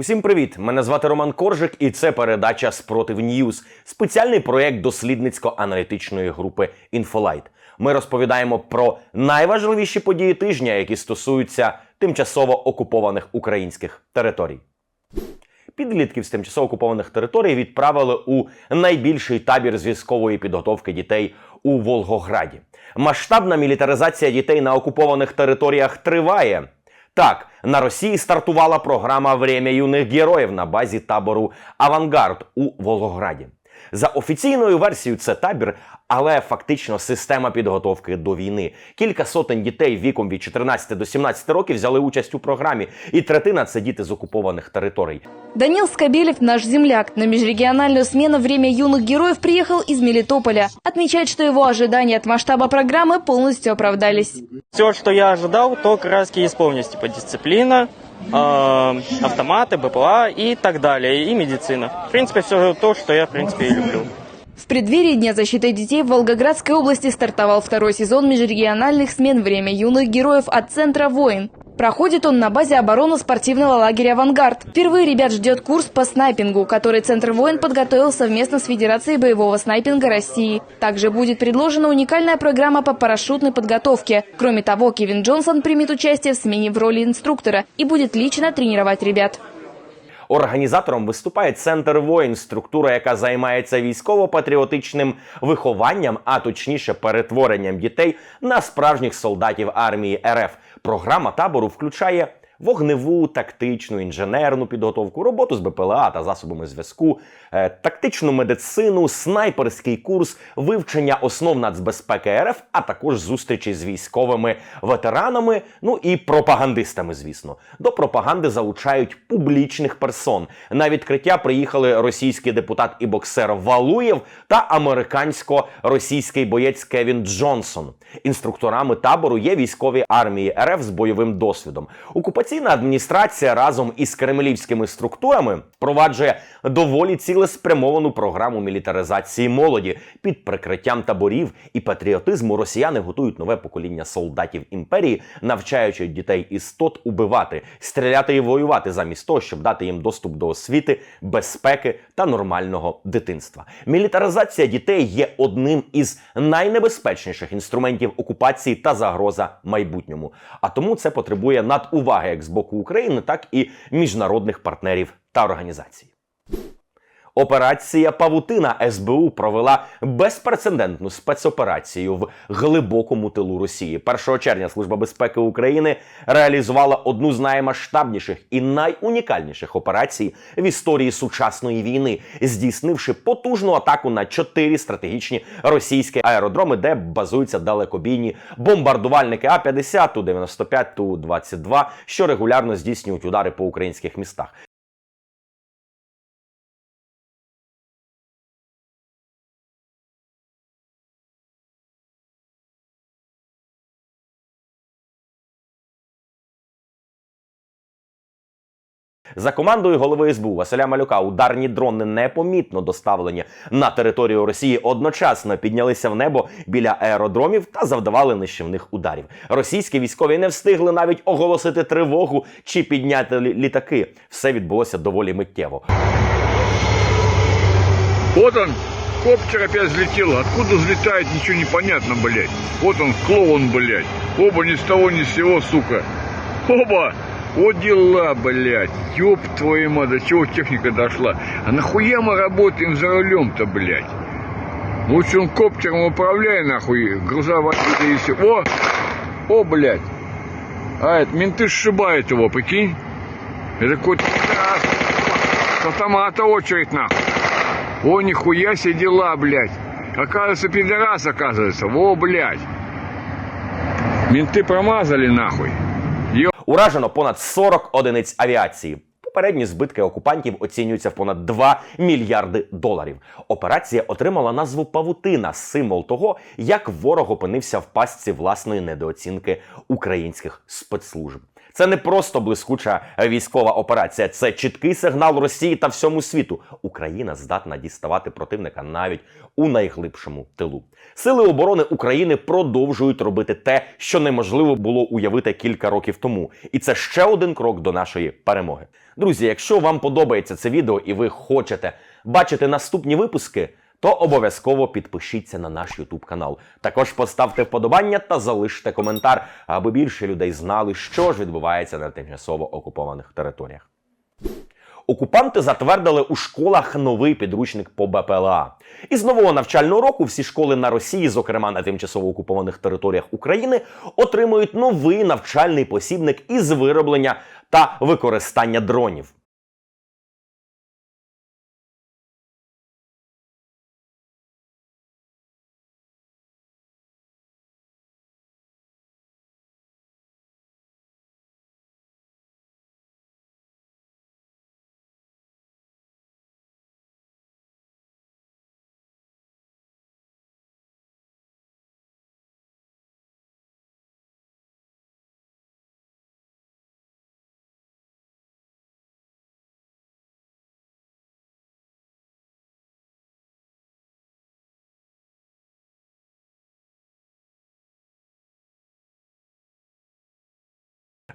Усім привіт! Мене звати Роман Коржик, і це передача Спротив Ньюз, спеціальний проєкт дослідницько-аналітичної групи Інфолайт. Ми розповідаємо про найважливіші події тижня, які стосуються тимчасово окупованих українських територій. Підлітків з тимчасово окупованих територій відправили у найбільший табір з військової підготовки дітей у Волгограді. Масштабна мілітаризація дітей на окупованих територіях триває. Так, на Росії стартувала програма «Время юних героїв на базі табору Авангард у Волгограді. За офіційною версією, це табір, але фактично система підготовки до війни. Кілька сотень дітей віком від 14 до 17 років взяли участь у програмі, і третина це діти з окупованих територій. Данил Скобелев, наш земляк, на межрегиональную смену «Время юных героев» приехал из Мелитополя. Отмечает, что его ожидания от масштаба программы полностью оправдались. Все, что я ожидал, то как раз и исполнилось. Типа дисциплина, автоматы, БПЛА и так далее, и медицина. В принципе, все то, что я, в принципе, и люблю. В преддверии Дня защиты детей в Волгоградской области стартовал второй сезон межрегиональных смен «Время юных героев» от Центра «Воин». Проходит он на базе оборонно-спортивного лагеря «Авангард». Впервые ребят ждет курс по снайпингу, который Центр «Воин» подготовил совместно с Федерацией боевого снайпинга России. Также будет предложена уникальная программа по парашютной подготовке. Кроме того, Кевин Джонсон примет участие в смене в роли инструктора и будет лично тренировать ребят. Організатором виступає центр воїн, структура, яка займається військово-патріотичним вихованням, а точніше перетворенням дітей на справжніх солдатів армії РФ. Програма табору включає вогневу, тактичну, інженерну підготовку, роботу з БПЛА та засобами зв'язку, е, тактичну медицину, снайперський курс, вивчення основ нацбезпеки РФ, а також зустрічі з військовими ветеранами, ну і пропагандистами, звісно. До пропаганди залучають публічних персон. На відкриття приїхали російський депутат і боксер Валуєв та американсько-російський боєць Кевін Джонсон. Інструкторами табору є військові армії РФ з бойовим досвідом. Окупаційна адміністрація разом із кремлівськими структурами впроваджує доволі цілеспрямовану програму мілітаризації молоді під прикриттям таборів і патріотизму. Росіяни готують нове покоління солдатів імперії, навчаючи дітей істот убивати, стріляти і воювати замість того, щоб дати їм доступ до освіти, безпеки та нормального дитинства. Мілітаризація дітей є одним із найнебезпечніших інструментів окупації та загроза майбутньому. А тому це потребує надуваги як з боку України, так і міжнародних партнерів та організацій. Операція Павутина СБУ провела безпрецедентну спецоперацію в глибокому тилу Росії. 1 червня Служба безпеки України реалізувала одну з наймасштабніших і найунікальніших операцій в історії сучасної війни, здійснивши потужну атаку на чотири стратегічні російські аеродроми, де базуються далекобійні бомбардувальники А-50, Ту-95, Ту-22, що регулярно здійснюють удари по українських містах. За командою голови СБУ Василя Малюка ударні дрони непомітно доставлені на територію Росії одночасно піднялися в небо біля аеродромів та завдавали нищівних ударів. Російські військові не встигли навіть оголосити тривогу чи підняти лі- літаки. Все відбулося доволі миттєво. Вот он, коптер опять взлетел. Откуда взлетает, ничего не понятно, блядь. Вот он, клоун, блядь. Оба ни с того ни с сего, сука. Оба! Вот дела, блядь. Ёб твою мать, до чего техника дошла. А нахуя мы работаем за рулем-то, блядь? Лучше он коптером управляй, нахуй, грузовая и все. О! О, блядь. А, это менты сшибают его, прикинь. Это какой-то. С автомата очередь, нахуй. О, нихуя себе дела, блядь. Оказывается, пидорас, оказывается. Во, блядь. Менты промазали, нахуй. Уражено понад 40 одиниць авіації. Попередні збитки окупантів оцінюються в понад 2 мільярди доларів. Операція отримала назву Павутина, символ того, як ворог опинився в пастці власної недооцінки українських спецслужб. Це не просто блискуча військова операція, це чіткий сигнал Росії та всьому світу. Україна здатна діставати противника навіть у найглибшому тилу. Сили оборони України продовжують робити те, що неможливо було уявити кілька років тому, і це ще один крок до нашої перемоги. Друзі, якщо вам подобається це відео і ви хочете бачити наступні випуски, то обов'язково підпишіться на наш YouTube канал. Також поставте вподобання та залиште коментар, аби більше людей знали, що ж відбувається на тимчасово окупованих територіях. Окупанти затвердили у школах новий підручник по БПЛА. Із нового навчального року всі школи на Росії, зокрема на тимчасово окупованих територіях України, отримують новий навчальний посібник із вироблення та використання дронів.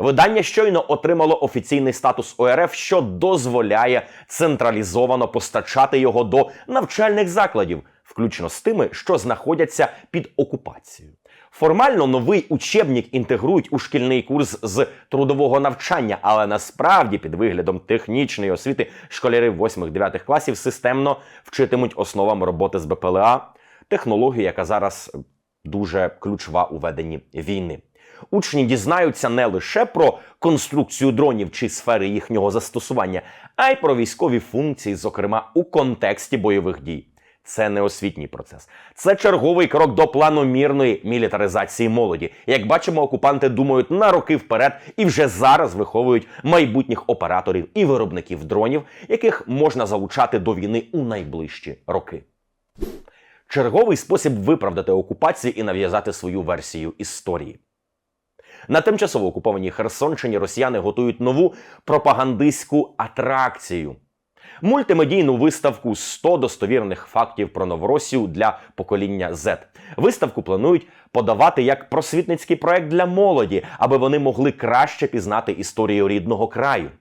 Видання щойно отримало офіційний статус ОРФ, що дозволяє централізовано постачати його до навчальних закладів, включно з тими, що знаходяться під окупацією. Формально новий учебник інтегрують у шкільний курс з трудового навчання, але насправді під виглядом технічної освіти школяри 8-9 класів системно вчитимуть основам роботи з БПЛА, технологію, яка зараз дуже ключова у веденні війни. Учні дізнаються не лише про конструкцію дронів чи сфери їхнього застосування, а й про військові функції, зокрема у контексті бойових дій. Це не освітній процес. Це черговий крок до планомірної мілітаризації молоді. Як бачимо, окупанти думають на роки вперед і вже зараз виховують майбутніх операторів і виробників дронів, яких можна залучати до війни у найближчі роки. Черговий спосіб виправдати окупацію і нав'язати свою версію історії. На тимчасово окупованій Херсонщині росіяни готують нову пропагандистську атракцію. Мультимедійну виставку 100 достовірних фактів про Новоросію для покоління Z. Виставку планують подавати як просвітницький проект для молоді, аби вони могли краще пізнати історію рідного краю.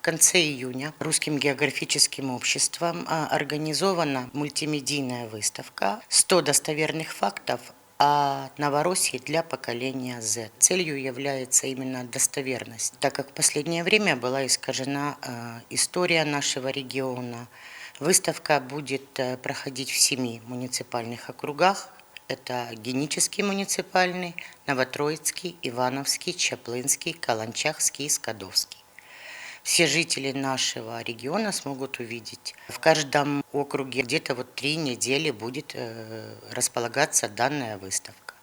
В конце июня Русским географическим обществом а, организована мультимедийная выставка «100 достоверных фактов о Новороссии для поколения Z». Целью является именно достоверность, так как в последнее время была искажена э, история нашего региона. Выставка будет э, проходить в семи муниципальных округах. Это Генический муниципальный, Новотроицкий, Ивановский, Чаплынский, Каланчахский и Скадовский. Все жители нашего региона смогут увидеть. В каждом округе где-то вот три недели будет э, располагаться данная выставка.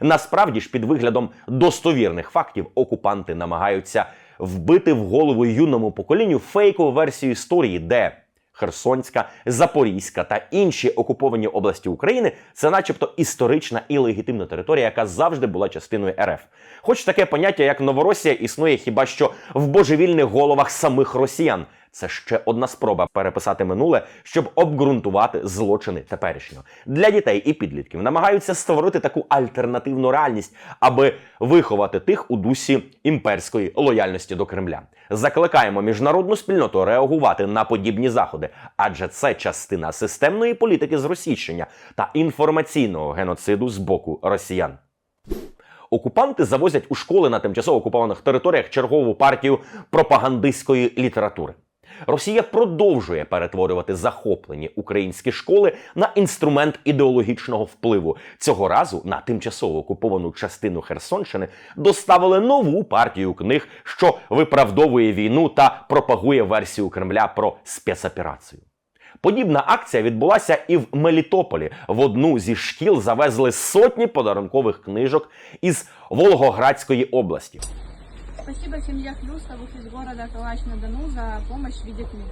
Насправді ж, під виглядом достовірних фактів, окупанти намагаються вбити в голову юному поколінню фейкову версію історії, де Херсонська, Запорізька та інші окуповані області України це, начебто, історична і легітимна територія, яка завжди була частиною РФ. Хоч таке поняття, як Новоросія, існує хіба що в божевільних головах самих росіян. Це ще одна спроба переписати минуле, щоб обґрунтувати злочини теперішнього. Для дітей і підлітків намагаються створити таку альтернативну реальність, аби виховати тих у дусі імперської лояльності до Кремля. Закликаємо міжнародну спільноту реагувати на подібні заходи, адже це частина системної політики зросійщення та інформаційного геноциду з боку росіян. Окупанти завозять у школи на тимчасово окупованих територіях чергову партію пропагандистської літератури. Росія продовжує перетворювати захоплені українські школи на інструмент ідеологічного впливу. Цього разу на тимчасово окуповану частину Херсонщини доставили нову партію книг, що виправдовує війну та пропагує версію Кремля про спецоперацію. Подібна акція відбулася і в Мелітополі. В одну зі шкіл завезли сотні подарункових книжок із Волгоградської області. Спасибо семье Хлюстовых из города Калач-на-Дону за помощь в виде книг.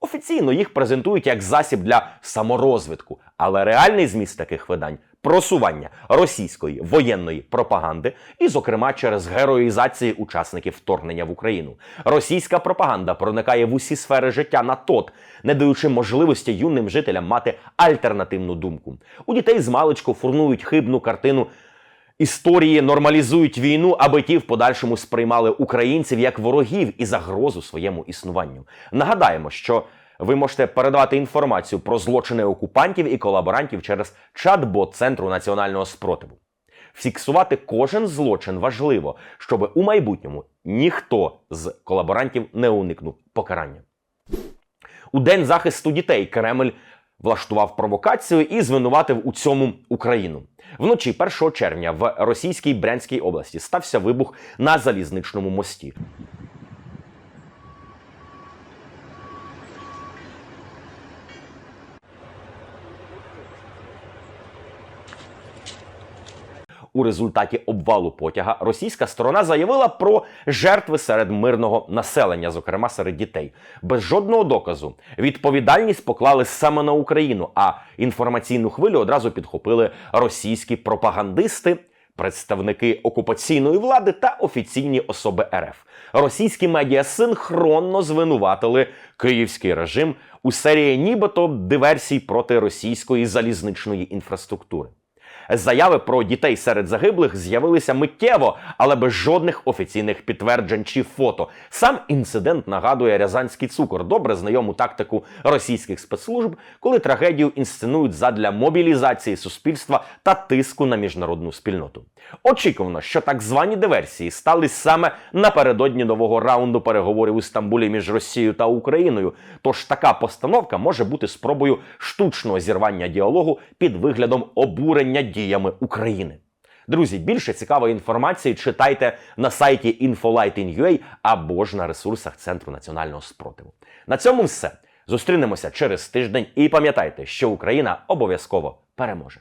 Офіційно їх презентують як засіб для саморозвитку, але реальний зміст таких видань просування російської воєнної пропаганди, і, зокрема, через героїзації учасників вторгнення в Україну. Російська пропаганда проникає в усі сфери життя на тот, не даючи можливості юним жителям мати альтернативну думку. У дітей з маличку формують хибну картину. Історії нормалізують війну, аби ті в подальшому сприймали українців як ворогів і загрозу своєму існуванню. Нагадаємо, що ви можете передавати інформацію про злочини окупантів і колаборантів через чат-бот Центру національного спротиву. Фіксувати кожен злочин важливо, щоб у майбутньому ніхто з колаборантів не уникнув покарання. У день захисту дітей Кремль влаштував провокацію і звинуватив у цьому Україну. Вночі 1 червня в російській Брянській області стався вибух на залізничному мості. У результаті обвалу потяга російська сторона заявила про жертви серед мирного населення, зокрема серед дітей. Без жодного доказу відповідальність поклали саме на Україну, а інформаційну хвилю одразу підхопили російські пропагандисти. Представники окупаційної влади та офіційні особи РФ. Російські медіа синхронно звинуватили київський режим у серії нібито диверсій проти російської залізничної інфраструктури. Заяви про дітей серед загиблих з'явилися миттєво, але без жодних офіційних підтверджень чи фото. Сам інцидент нагадує рязанський цукор, добре знайому тактику російських спецслужб, коли трагедію інсценують задля мобілізації суспільства та тиску на міжнародну спільноту. Очікувано, що так звані диверсії стали саме напередодні нового раунду переговорів у Стамбулі між Росією та Україною. Тож така постановка може бути спробою штучного зірвання діалогу під виглядом обурення діями України. Друзі, більше цікавої інформації читайте на сайті infolight.in.ua або ж на ресурсах Центру національного спротиву. На цьому все. Зустрінемося через тиждень і пам'ятайте, що Україна обов'язково переможе.